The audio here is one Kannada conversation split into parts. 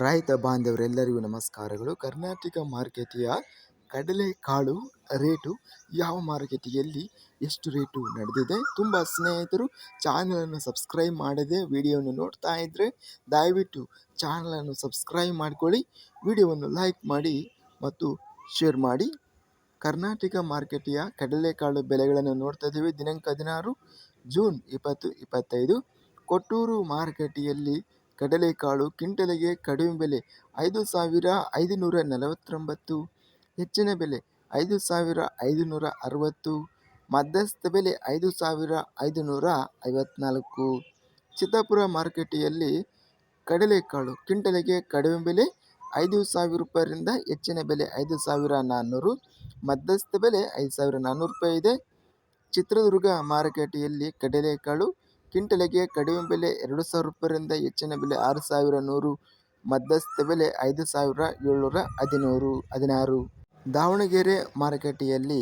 ರೈತ ಬಾಂಧವರೆಲ್ಲರಿಗೂ ನಮಸ್ಕಾರಗಳು. ಕರ್ನಾಟಕ ಮಾರುಕಟ್ಟೆಯ ಕಡಲೆಕಾಳು ರೇಟು ಯಾವ ಮಾರುಕಟ್ಟೆಯಲ್ಲಿ ಎಷ್ಟು ರೇಟು ನಡೆದಿದೆ? ತುಂಬ ಸ್ನೇಹಿತರು, ಚಾನಲನ್ನು ಸಬ್ಸ್ಕ್ರೈಬ್ ಮಾಡದೆ ವಿಡಿಯೋವನ್ನು ನೋಡ್ತಾ ಇದ್ದರೆ ದಯವಿಟ್ಟು ಚಾನಲನ್ನು ಸಬ್ಸ್ಕ್ರೈಬ್ ಮಾಡಿಕೊಳ್ಳಿ, ವಿಡಿಯೋವನ್ನು ಲೈಕ್ ಮಾಡಿ ಮತ್ತು ಶೇರ್ ಮಾಡಿ. ಕರ್ನಾಟಕ ಮಾರುಕಟ್ಟೆಯ ಕಡಲೆಕಾಳು ಬೆಲೆಗಳನ್ನು ನೋಡ್ತಾ ಇದ್ದೀವಿ. ದಿನಾಂಕ ಹದಿನಾರು ಜೂನ್ ಇಪ್ಪತ್ತು, ಇಪ್ಪತ್ತೈದು. ಕೊಟ್ಟೂರು ಮಾರುಕಟ್ಟೆಯಲ್ಲಿ ಕಡಲೆಕಾಳು ಕ್ವಿಂಟಲಿಗೆ ಕಡಿಮೆ ಬೆಲೆ, ಐದು ಸಾವಿರ ಐದುನೂರ ನಲವತ್ತೊಂಬತ್ತು. ಹೆಚ್ಚಿನ ಬೆಲೆ, ಐದು ಸಾವಿರ ಐದುನೂರ ಅರವತ್ತು. ಮಧ್ಯಸ್ಥ ಬೆಲೆ, ಐದು ಸಾವಿರ ಐದುನೂರ ಐವತ್ನಾಲ್ಕು. ಚಿತ್ತಾಪುರ ಮಾರುಕಟ್ಟೆಯಲ್ಲಿ ಕಡಲೆಕಾಳು ಕ್ವಿಂಟಲಿಗೆ ಕಡಿಮೆ ಬೆಲೆ, ಐದು ಸಾವಿರ ರೂಪಾಯಿಯಿಂದ ಹೆಚ್ಚಿನ ಬೆಲೆ, ಐದು ಸಾವಿರ ನಾನ್ನೂರು. ಮಧ್ಯಸ್ಥ ಬೆಲೆ, ಐದು ಸಾವಿರ ನಾನ್ನೂರು ರೂಪಾಯಿ ಇದೆ. ಚಿತ್ರದುರ್ಗ ಮಾರುಕಟ್ಟೆಯಲ್ಲಿ ಕಡಲೆಕಾಳು ಕ್ವಿಂಟಲಿಗೆ ಕಡಿಮೆ ಬೆಲೆ ಎರಡು ಸಾವಿರ ರೂಪಾಯಿಂದ ಹೆಚ್ಚಿನ ಬೆಲೆ ಆರು ಸಾವಿರ ನೂರು, ಮಧ್ಯಸ್ಥ ಬೆಲೆ ಐದು ಸಾವಿರ ಏಳ್ನೂರ ಹದಿನೂರು, ಹದಿನಾರು. ದಾವಣಗೆರೆ ಮಾರುಕಟ್ಟೆಯಲ್ಲಿ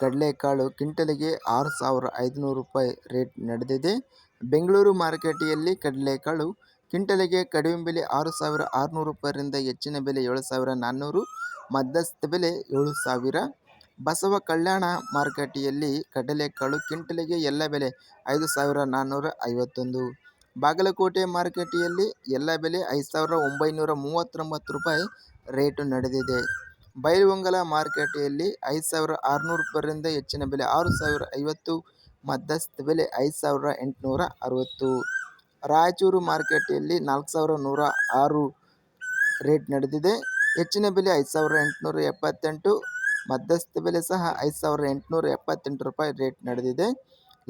ಕಡಲೆಕಾಳು ಕ್ವಿಂಟಲಿಗೆ ಆರು ಸಾವಿರ ಐದುನೂರು ರೂಪಾಯಿ ರೇಟ್ ನಡೆದಿದೆ. ಬೆಂಗಳೂರು ಮಾರುಕಟ್ಟೆಯಲ್ಲಿ ಕಡಲೆಕಾಳು ಕ್ವಿಂಟಲಿಗೆ ಕಡಿಮೆ ಬೆಲೆ ಆರು ಸಾವಿರ ಆರುನೂರು ರೂಪಾಯಿಂದ ಹೆಚ್ಚಿನ ಬೆಲೆ ಏಳು ಸಾವಿರ ನಾನ್ನೂರು, ಮಧ್ಯಸ್ಥ ಬೆಲೆ ಏಳು ಸಾವಿರ ಬಸವ ಕಲ್ಯಾಣ ಮಾರುಕಟ್ಟೆಯಲ್ಲಿ ಕಡಲೆಕಾಳು ಕ್ವಿಂಟಲಿಗೆ ಎಲ್ಲ ಬೆಲೆ ಐದು ಸಾವಿರ ನಾನ್ನೂರ ಐವತ್ತೊಂದು. ಬಾಗಲಕೋಟೆ ಮಾರುಕಟ್ಟೆಯಲ್ಲಿ ಎಲ್ಲ ಬೆಲೆ ಐದು ಸಾವಿರ ಒಂಬೈನೂರ ಮೂವತ್ತೊಂಬತ್ತು ರೂಪಾಯಿ ರೇಟು ನಡೆದಿದೆ. ಬೈಲಹೊಂಗಲ ಮಾರುಕಟ್ಟೆಯಲ್ಲಿ ಐದು ಸಾವಿರ ಆರುನೂರು ರೂಪಾಯಿಂದ ಹೆಚ್ಚಿನ ಬೆಲೆ ಆರು ಸಾವಿರ ಐವತ್ತು, ಮಧ್ಯಸ್ಥ ಬೆಲೆ ಐದು ಸಾವಿರ ಎಂಟುನೂರ ಅರವತ್ತು. ರಾಯಚೂರು ಮಾರುಕಟ್ಟೆಯಲ್ಲಿ ನಾಲ್ಕು ಸಾವಿರ ನೂರ ಆರು ರೇಟ್ ನಡೆದಿದೆ. ಹೆಚ್ಚಿನ ಬೆಲೆ ಐದು ಸಾವಿರ ಎಂಟುನೂರ ಎಪ್ಪತ್ತೆಂಟು ಮಧ್ಯಸ್ಥ ಬೆಲೆ ಸಹ ಐದು ಸಾವಿರ ಎಂಟುನೂರ ಎಪ್ಪತ್ತೆಂಟು ರೂಪಾಯಿ ರೇಟ್ ನಡೆದಿದೆ.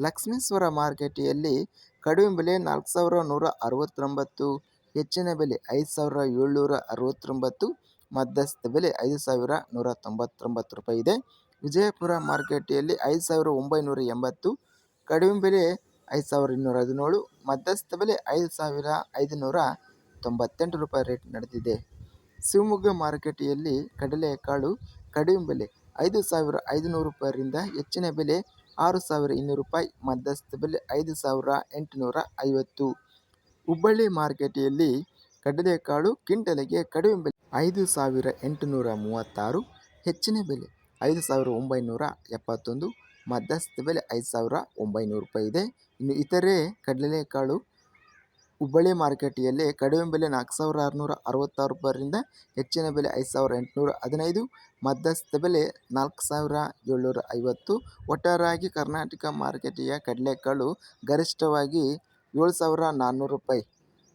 ಲಕ್ಷ್ಮೇಶ್ವರ ಮಾರ್ಕೆಟೆಯಲ್ಲಿ ಕಡಿಮೆ ಬೆಲೆ ನಾಲ್ಕು ಸಾವಿರ ನೂರ ಅರವತ್ತೊಂಬತ್ತು, ಹೆಚ್ಚಿನ ಬೆಲೆ ಐದು ಸಾವಿರ ಏಳ್ನೂರ ಅರವತ್ತೊಂಬತ್ತು, ಮಧ್ಯಸ್ಥ ಬೆಲೆ ಐದು ಸಾವಿರ ನೂರ ತೊಂಬತ್ತೊಂಬತ್ತು ರೂಪಾಯಿ ಇದೆ. ವಿಜಯಪುರ ಮಾರ್ಕೆಟೆಯಲ್ಲಿ ಐದು ಸಾವಿರ ಒಂಬೈನೂರ ಎಂಬತ್ತು, ಕಡಿಮೆ ಬೆಲೆ ಐದು ಸಾವಿರ ಇನ್ನೂರ ಹದಿನೇಳು, ಮಧ್ಯಸ್ಥ ಬೆಲೆ ಐದು ಸಾವಿರ ಐದುನೂರ ತೊಂಬತ್ತೆಂಟು ರೂಪಾಯಿ ರೇಟ್ ನಡೆದಿದೆ. ಶಿವಮೊಗ್ಗ ಮಾರುಕಟ್ಟೆಯಲ್ಲಿ ಕಡಲೆಕಾಳು ಕಡಿಮೆ ಬೆಲೆ ಐದು ಸಾವಿರ ಐದುನೂರು ರೂಪಾಯಿಂದ ಹೆಚ್ಚಿನ ಬೆಲೆ ಆರು ಸಾವಿರ ಇನ್ನೂರು ರೂಪಾಯಿ, ಮಧ್ಯಸ್ಥ ಬೆಲೆ ಐದು ಸಾವಿರ ಎಂಟುನೂರ ಐವತ್ತು. ಹುಬ್ಬಳ್ಳಿ ಮಾರ್ಕೆಟೆಯಲ್ಲಿ ಕಡಲೆಕಾಳು ಕಿಂಟಲೆಗೆ ಕಡಿಮೆ ಬೆಲೆ ಐದು ಸಾವಿರ ಎಂಟುನೂರ ಮೂವತ್ತಾರು, ಹೆಚ್ಚಿನ ಬೆಲೆ ಐದು ಸಾವಿರ ಒಂಬೈನೂರ ಎಪ್ಪತ್ತೊಂದು, ಮಧ್ಯಸ್ಥ ಬೆಲೆ ಐದು ಸಾವಿರ ಒಂಬೈನೂರು ರೂಪಾಯಿ ಇದೆ. ಇನ್ನು ಇತರೆ ಕಡಲೆಕಾಳು ಹುಬ್ಬಳ್ಳಿ ಮಾರುಕಟ್ಟೆಯಲ್ಲಿ ಕಡಿಮೆ ಬೆಲೆ ನಾಲ್ಕು ಸಾವಿರ ಆರುನೂರ ಅರವತ್ತಾರು ರೂಪಾಯಿಂದ ಹೆಚ್ಚಿನ ಬೆಲೆ ಐದು ಸಾವಿರ ಎಂಟುನೂರ ಹದಿನೈದು, ಮಧ್ಯಸ್ಥ ಬೆಲೆ ನಾಲ್ಕು ಸಾವಿರ ಏಳ್ನೂರ ಐವತ್ತು. ಒಟ್ಟಾರಾಗಿ ಕರ್ನಾಟಕ ಮಾರುಕಟ್ಟೆಯ ಕಡಲೆಕಾಳು ಗರಿಷ್ಠವಾಗಿ ಏಳು ಸಾವಿರ ನಾನ್ನೂರು ರೂಪಾಯಿ.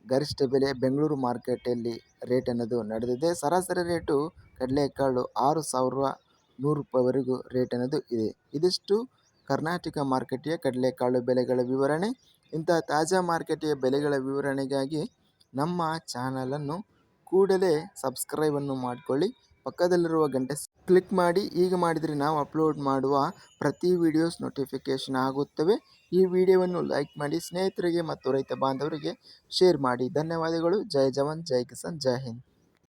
ಗರಿಷ್ಠ ಬೆಲೆ ಬೆಂಗಳೂರು ಮಾರುಕಟ್ಟೆಯಲ್ಲಿ ರೇಟ್ ಅನ್ನೋದು ನಡೆದಿದೆ. ಸರಾಸರಿ ರೇಟು ಕಡಲೆಕಾಳು ಆರು ಸಾವಿರ ನೂರು ರೂಪಾಯಿವರೆಗೂ ರೇಟ್ ಅನ್ನೋದು ಇದೆ. ಇದಿಷ್ಟು ಕರ್ನಾಟಕ ಮಾರುಕಟ್ಟೆಯ ಕಡಲೆಕಾಳು ಬೆಲೆಗಳ ವಿವರಣೆ. ಇಂಥ ತಾಜಾ ಮಾರುಕಟ್ಟೆಯ ಬೆಲೆಗಳ ವಿವರಣೆಗಾಗಿ ನಮ್ಮ ಚಾನಲನ್ನು ಕೂಡಲೇ ಸಬ್ಸ್ಕ್ರೈಬನ್ನು ಮಾಡಿಕೊಳ್ಳಿ. ಪಕ್ಕದಲ್ಲಿರುವ ಗಂಟೆ ಕ್ಲಿಕ್ ಮಾಡಿ. ಈಗ ಮಾಡಿದರೆ ನಾವು ಅಪ್ಲೋಡ್ ಮಾಡುವ ಪ್ರತಿ ವಿಡಿಯೋಸ್ ನೋಟಿಫಿಕೇಷನ್ ಆಗುತ್ತವೆ. ಈ ವಿಡಿಯೋವನ್ನು ಲೈಕ್ ಮಾಡಿ, ಸ್ನೇಹಿತರಿಗೆ ಮತ್ತು ರೈತ ಬಾಂಧವರಿಗೆ ಶೇರ್ ಮಾಡಿ. ಧನ್ಯವಾದಗಳು. ಜೈ ಜವಾನ್, ಜೈ ಕಿಸಾನ್, ಜೈ ಹಿಂದ್.